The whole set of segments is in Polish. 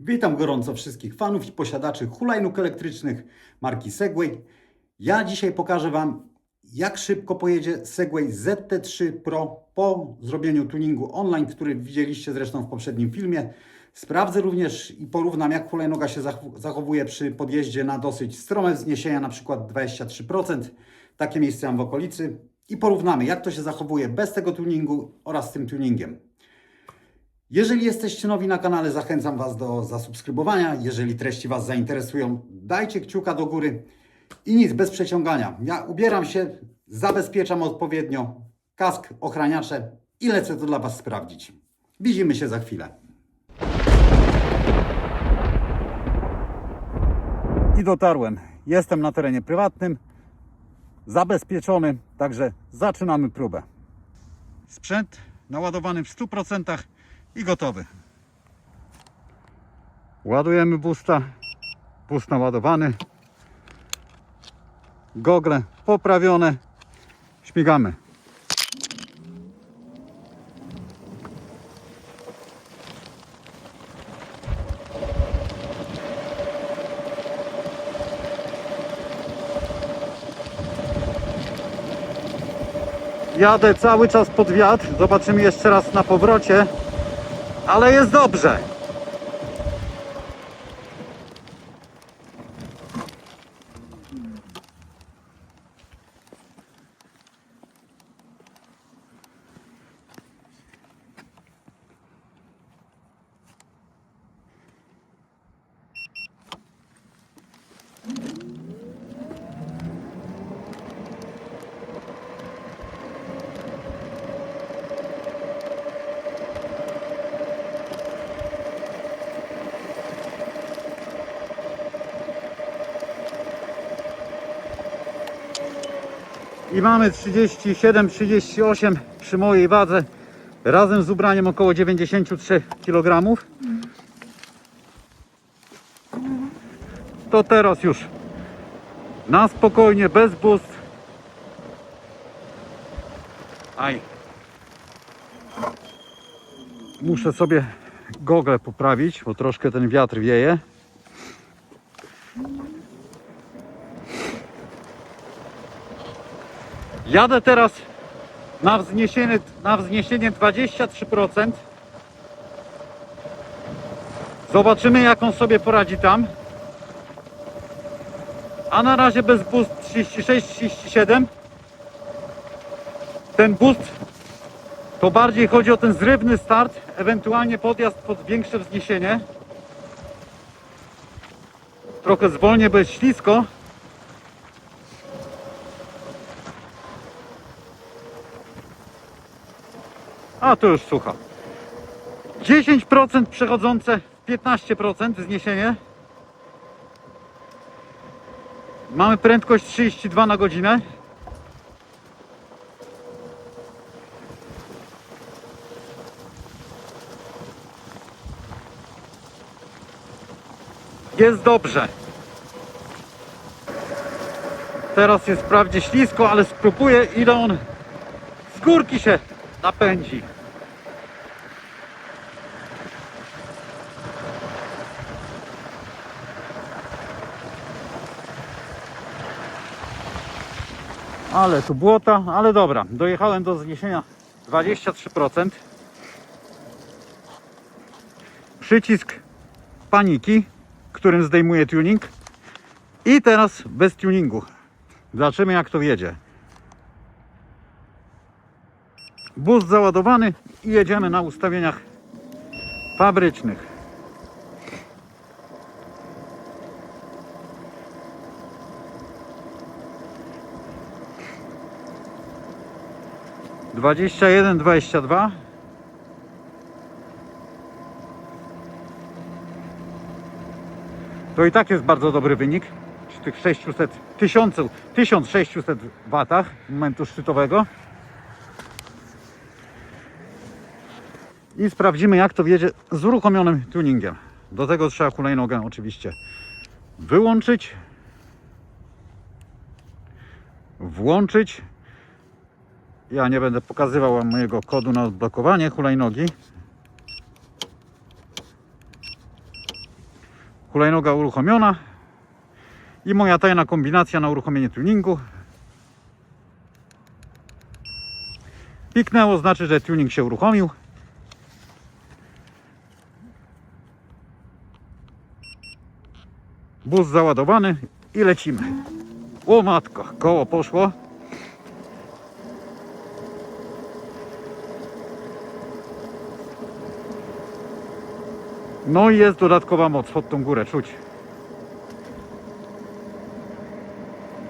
Witam gorąco wszystkich fanów i posiadaczy hulajnóg elektrycznych marki Segway. Ja dzisiaj pokażę Wam, jak szybko pojedzie Segway ZT3 Pro po zrobieniu tuningu online, który widzieliście zresztą w poprzednim filmie. Sprawdzę również i porównam, jak hulajnoga się zach- zachowuje przy podjeździe na dosyć strome wzniesienia, na przykład 23%. Takie miejsce mam w okolicy. I porównamy, jak to się zachowuje bez tego tuningu oraz z tym tuningiem. Jeżeli jesteście nowi na kanale, zachęcam Was do zasubskrybowania. Jeżeli treści Was zainteresują, dajcie kciuka do góry. I nic, bez przeciągania. Ja ubieram się, zabezpieczam odpowiednio, kask, ochraniacze i lecę to dla Was sprawdzić. Widzimy się za chwilę. I dotarłem. Jestem na terenie prywatnym, zabezpieczony, także zaczynamy próbę. Sprzęt naładowany w 100% i gotowy. Ładujemy busta. Boost naładowany. Gogle poprawione. Śmigamy. Jadę cały czas pod wiatr. Zobaczymy jeszcze raz na powrocie. Ale jest dobrze. I mamy 37, 38 przy mojej wadze. Razem z ubraniem około 93 kg. To teraz już na spokojnie, bez boost. Aj. Muszę sobie gogle poprawić, bo troszkę ten wiatr wieje. Jadę teraz na wzniesienie, na wzniesienie 23%. Zobaczymy jak on sobie poradzi tam. A na razie bez boost 36-37. Ten boost to bardziej chodzi o ten zrywny start, ewentualnie podjazd pod większe wzniesienie. Trochę zwolnię, bo jest ślisko. A to już słucha. 10% przechodzące w 15% wzniesienie. Mamy prędkość 32 na godzinę. Jest dobrze. Teraz jest wprawdzie ślisko, ale spróbuję ile on z górki się napędzi. Ale tu błota, ale dobra. Dojechałem do zniesienia 23%. Przycisk paniki, którym zdejmuję tuning. I teraz bez tuningu. Zobaczymy jak to jedzie. Bus załadowany i jedziemy na ustawieniach fabrycznych. Dwadzieścia jeden, dwadzieścia dwa. To i tak jest bardzo dobry wynik przy tych 600, 1000, 1600 watach momentu szczytowego. i sprawdzimy jak to wiedzie z uruchomionym tuningiem. Do tego trzeba hulajnogę oczywiście wyłączyć, włączyć. Ja nie będę pokazywał mojego kodu na odblokowanie hulajnogi. Hulajnoga uruchomiona. I moja tajna kombinacja na uruchomienie tuningu. Piknęło, znaczy, że tuning się uruchomił. Bus załadowany i lecimy. O matko, koło poszło. No i jest dodatkowa moc pod tą górę, czuć.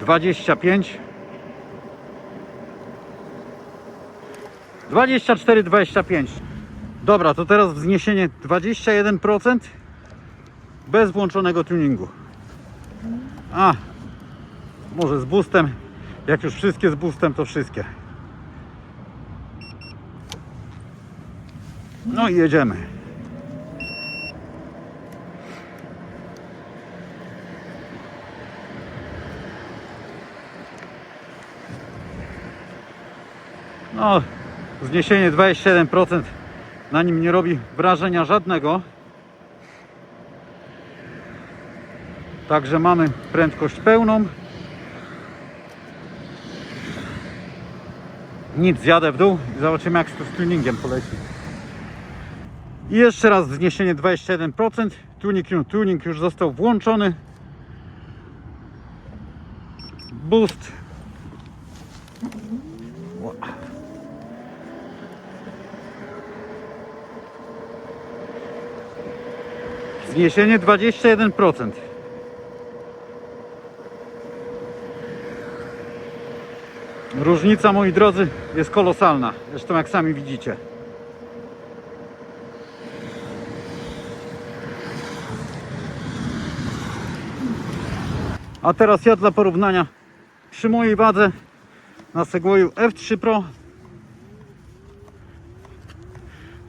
25 24, 25 Dobra, to teraz wzniesienie 21% bez włączonego tuningu. A, może z boostem. Jak już wszystkie z boostem, to wszystkie. No i jedziemy. No, zniesienie 27% na nim nie robi wrażenia żadnego. Także mamy prędkość pełną. Nic, zjadę w dół i zobaczymy jak z tuningiem poleci. I jeszcze raz zniesienie 21%. Tuning, tuning już został włączony. Boost. Ła. Zniesienie 21%. Różnica, moi drodzy, jest kolosalna. Zresztą jak sami widzicie. A teraz ja dla porównania przy mojej wadze na Segwayu F3 Pro.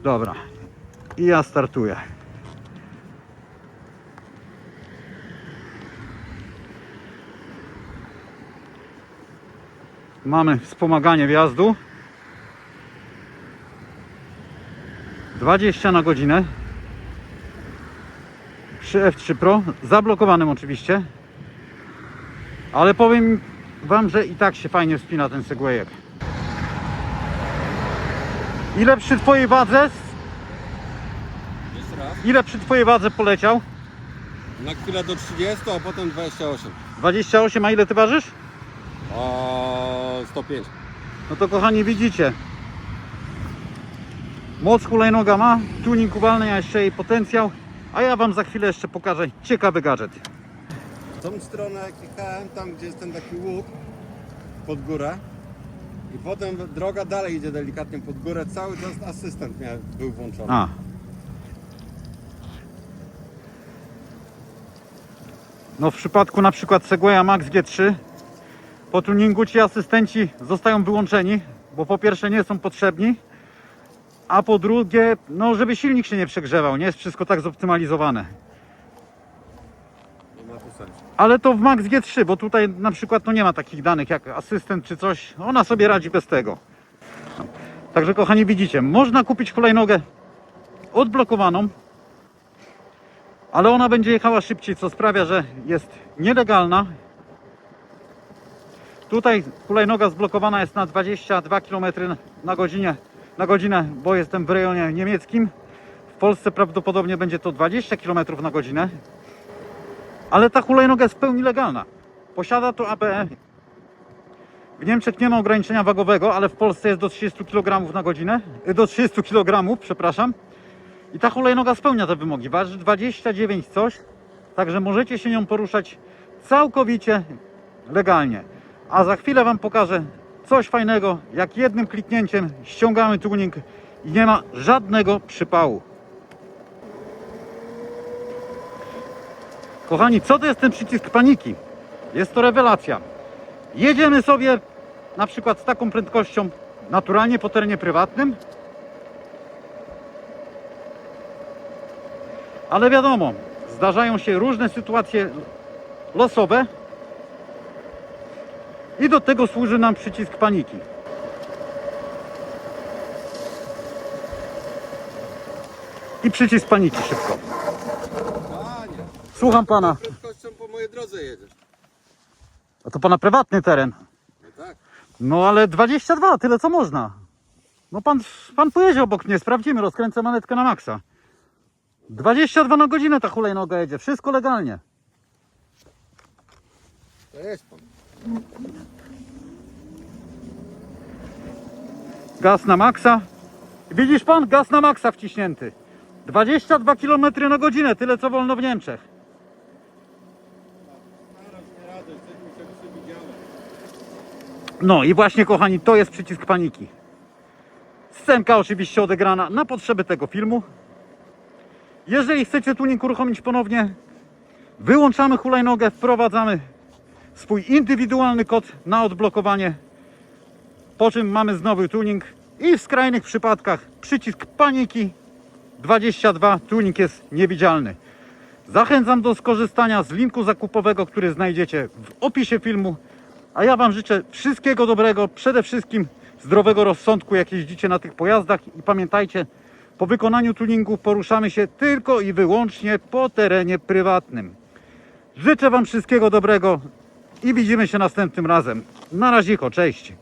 Dobra. I ja startuję. Mamy wspomaganie wjazdu. 20 na godzinę. Przy F3 Pro, zablokowanym oczywiście. Ale powiem Wam, że i tak się fajnie wspina ten Segwayek. Ile przy Twojej wadze? Ile przy Twojej wadze poleciał? Na chwilę do 30, a potem 28. 28, a ile Ty ważysz? O 105. No to kochani widzicie Moc hulajnoga ma, tuning uwalnia jeszcze jej potencjał A ja Wam za chwilę jeszcze pokażę ciekawy gadżet W tą stronę jak jechałem, tam gdzie jest ten taki łuk pod górę i potem droga dalej idzie delikatnie pod górę, cały czas asystent miał, był włączony. A. No w przypadku na przykład Segwaya Max G3 po tuningu ci asystenci zostają wyłączeni, bo po pierwsze nie są potrzebni, a po drugie, no żeby silnik się nie przegrzewał, nie jest wszystko tak zoptymalizowane. Ale to w Max G3, bo tutaj na przykład no nie ma takich danych jak asystent czy coś. Ona sobie radzi bez tego. Także kochani widzicie, można kupić hulajnogę odblokowaną, ale ona będzie jechała szybciej, co sprawia, że jest nielegalna. Tutaj hulajnoga zblokowana jest na 22 km na godzinę, na godzinę, bo jestem w rejonie niemieckim. W Polsce prawdopodobnie będzie to 20 km na godzinę. Ale ta hulajnoga jest w pełni legalna. Posiada to ABE. W Niemczech nie ma ograniczenia wagowego, ale w Polsce jest do 30 kg na godzinę. y, Do 30 kg, przepraszam. I ta hulajnoga spełnia te wymogi. Waży 29 coś, także możecie się nią poruszać całkowicie legalnie. A za chwilę Wam pokażę coś fajnego, jak jednym kliknięciem ściągamy tuning i nie ma żadnego przypału. Kochani, co to jest ten przycisk paniki? Jest to rewelacja. Jedziemy sobie na przykład z taką prędkością naturalnie po terenie prywatnym. Ale wiadomo, zdarzają się różne sytuacje losowe i do tego służy nam przycisk paniki. I przycisk paniki szybko. Panie, Słucham pana. prędkością po mojej drodze jedziesz. A to pana prywatny teren. No tak. No ale 22, tyle co można. No pan, pan pojedzie obok mnie, sprawdzimy, rozkręcę manetkę na maksa. 22 na godzinę ta hulajnoga jedzie, wszystko legalnie. To jest pan. Gaz na maksa. Widzisz pan? Gaz na maksa wciśnięty. 22 km na godzinę, tyle co wolno w Niemczech. No i właśnie kochani, to jest przycisk paniki. Scenka oczywiście odegrana na potrzeby tego filmu. Jeżeli chcecie tuning uruchomić ponownie, wyłączamy hulajnogę, wprowadzamy swój indywidualny kod na odblokowanie, po czym mamy znowu tuning i w skrajnych przypadkach przycisk paniki 22, tuning jest niewidzialny. Zachęcam do skorzystania z linku zakupowego, który znajdziecie w opisie filmu. A ja Wam życzę wszystkiego dobrego, przede wszystkim zdrowego rozsądku, jak jeździcie na tych pojazdach. I pamiętajcie, po wykonaniu tuningu poruszamy się tylko i wyłącznie po terenie prywatnym. Życzę Wam wszystkiego dobrego i widzimy się następnym razem. Na razie, cześć.